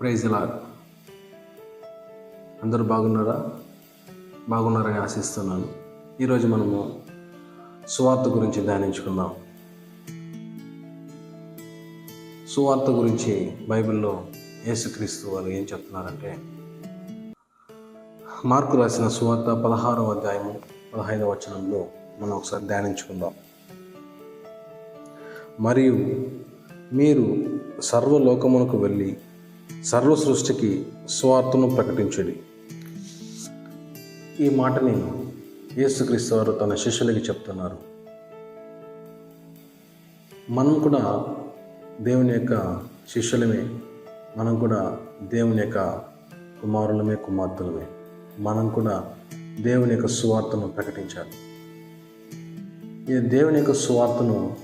Praise ఇలా. అందరూ బాగున్నారా? బాగున్నారని ఆశిస్తున్నాను. ఈరోజు మనము సువార్త గురించి ధ్యానించుకుందాం. సువార్త గురించి బైబిల్లో యేసుక్రీస్తు వారు ఏం చెప్తున్నారంటే మార్కు రాసిన సువార్త పదహారవ అధ్యాయము పదహైదవ వచనంలో మనం ఒకసారి ధ్యానించుకుందాం. మరియు మీరు సర్వలోకమునకు వెళ్ళి సర్వ సృష్టికి స్వార్థను ప్రకటించుడి. ఈ మాటని యేసుక్రీస్తు వారు తన శిష్యులకి చెప్తున్నారు. మనం కూడా దేవుని యొక్క శిష్యులమే మనం కూడా దేవుని యొక్క కుమారులమే కుమార్తెలమే. మనం కూడా దేవుని యొక్క సువార్తను ప్రకటించాలి. ఈ దేవుని యొక్క సువార్తను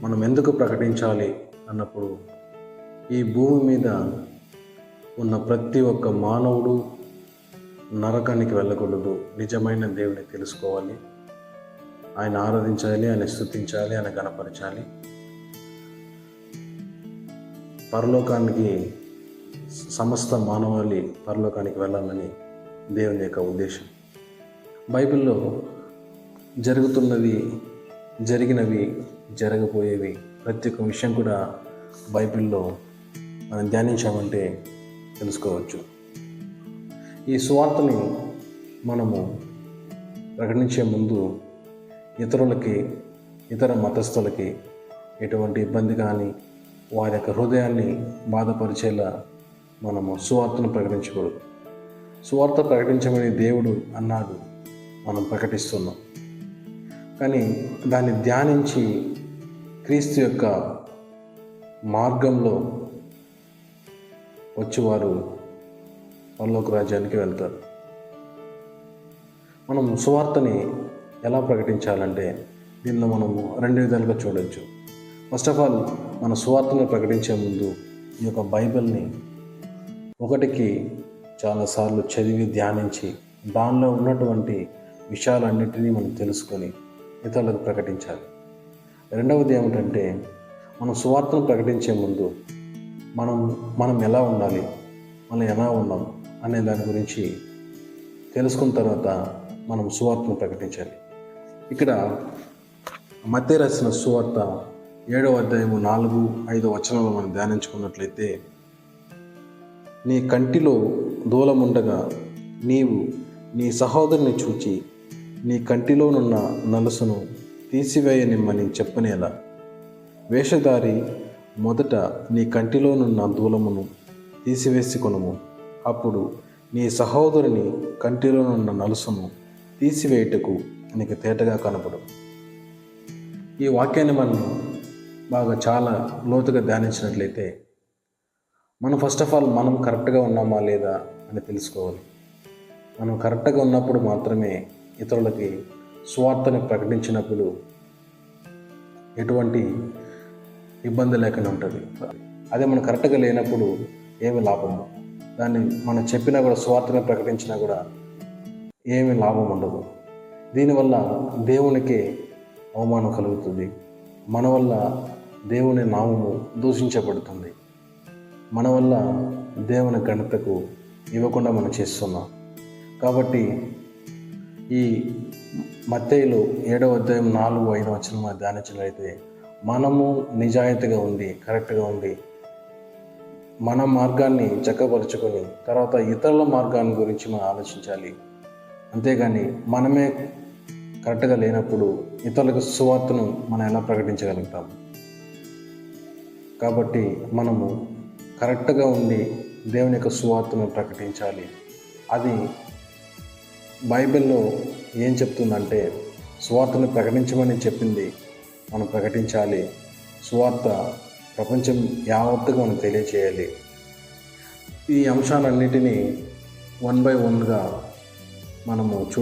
మనం ఎందుకు ప్రకటించాలి అన్నప్పుడు ఈ భూమి మీద ఉన్న ప్రతి ఒక్క మానవుడు నరకానికి వెళ్ళకూడదు. నిజమైన దేవుని తెలుసుకోవాలి. ఆయన ఆరాధించాలి ఆయన స్థుతించాలి ఆయన గణపరచాలి. పరలోకానికి సమస్త మానవాళి పరలోకానికి వెళ్ళాలని దేవుని యొక్క ఉద్దేశం. బైబిల్లో జరుగుతున్నవి జరిగినవి జరగబోయేవి ప్రతి ఒక్క విషయం కూడా బైబిల్లో మనం ధ్యానించామంటే తెలుసుకోవచ్చు. ఈ సువార్తని మనము ప్రకటించే ముందు ఇతరులకి ఇతర మతస్థులకి ఎటువంటి ఇబ్బంది కానీ వారి యొక్క హృదయాన్ని బాధపరిచేలా మనము సువార్తను ప్రకటించకూడదు. సువార్త ప్రకటించమని దేవుడు అన్నాడు మనం ప్రకటిస్తున్నాం. కానీ దాన్ని ధ్యానించి క్రీస్తు యొక్క మార్గంలో వచ్చి వారు పరలోక రాజ్యానికి వెళ్తారు. మనం సువార్తని ఎలా ప్రకటించాలంటే దీనిలో మనము రెండు విధాలుగా చూడవచ్చు ఫస్ట్ ఆఫ్ ఆల్ మన సువార్తను ప్రకటించే ముందు ఈ యొక్క బైబిల్ని ఒకటికి చాలాసార్లు చదివి ధ్యానించి దానిలో ఉన్నటువంటి విషయాలన్నింటినీ మనం తెలుసుకొని ఇతరులకు ప్రకటించాలి. రెండవది ఏమిటంటే మనం సువార్తను ప్రకటించే ముందు మనం మనం ఎలా ఉండాలి? మనం ఎలా ఉన్నాం? అనే దాని గురించి తెలుసుకున్న తర్వాత మనం సువార్తను ప్రకటించాలి. ఇక్కడ మధ్య రాసిన సువార్త ఏడవ అధ్యాయము నాలుగు ఐదు వచనాలు మనం ధ్యానించుకున్నట్లయితే నీ కంటిలో దూలముండగా నీవు నీ సహోదరుని చూచి నీ కంటిలోనున్న నలుసును తీసివేయనిమ్మని చెప్పనేలా. వేషధారి మొదట నీ కంటిలోనున్న దూలమును తీసివేసి కొనుము అప్పుడు నీ సహోదరుని కంటిలోనున్న నలుసును తీసివేయుటకు నీకు తేటగా కనపడు ఈ వాక్యాన్ని మనం బాగా చాలా లోతుగా ధ్యానించినట్లయితే మనం ఫస్ట్ ఆఫ్ ఆల్ మనం కరెక్ట్గా ఉన్నామా లేదా అని తెలుసుకోవాలి. మనం కరెక్ట్గా ఉన్నప్పుడు మాత్రమే ఇతరులకి స్వార్థని ప్రకటించినప్పుడు ఎటువంటి ఇబ్బంది లేకుండా ఉంటుంది. అదే మనం కరెక్ట్గా లేనప్పుడు ఏమి లాభము? దాన్ని మనం చెప్పినా కూడా స్వార్థని ప్రకటించినా కూడా ఏమి లాభం ఉండదు. దీనివల్ల దేవునికి అవమానం కలుగుతుంది. మన వల్ల దేవుని నామము దూషించబడుతుంది. మన వల్ల దేవుని ఘనతకు ఇవ్వకుండా మనం చేస్తున్నాం. కాబట్టి ఈ మత్తయిలో ఏడవ అధ్యాయం నాలుగు ఐదు వచ్చిన మనం ధ్యానించినట్లయితే మనము నిజాయితీగా ఉండి కరెక్ట్గా ఉండి మన మార్గాన్ని చక్కపరుచుకొని తర్వాత ఇతరుల మార్గాన్ని గురించి మనం ఆలోచించాలి. అంతేగాని మనమే కరెక్ట్గా లేనప్పుడు ఇతరులకు సువార్తను మనం ఎలా ప్రకటించగలుగుతాం? కాబట్టి మనము కరెక్ట్గా ఉండి దేవుని యొక్క సువార్తను ప్రకటించాలి. అది బైబిల్లో ఏం చెప్తుందంటే సువార్తను ప్రకటించమని చెప్పింది మనం ప్రకటించాలి. సువార్త ప్రపంచం యావత్తుగా మనం తెలియచేయాలి. ఈ అంశాలన్నిటినీ వన్ బై వన్గా మనము చూడ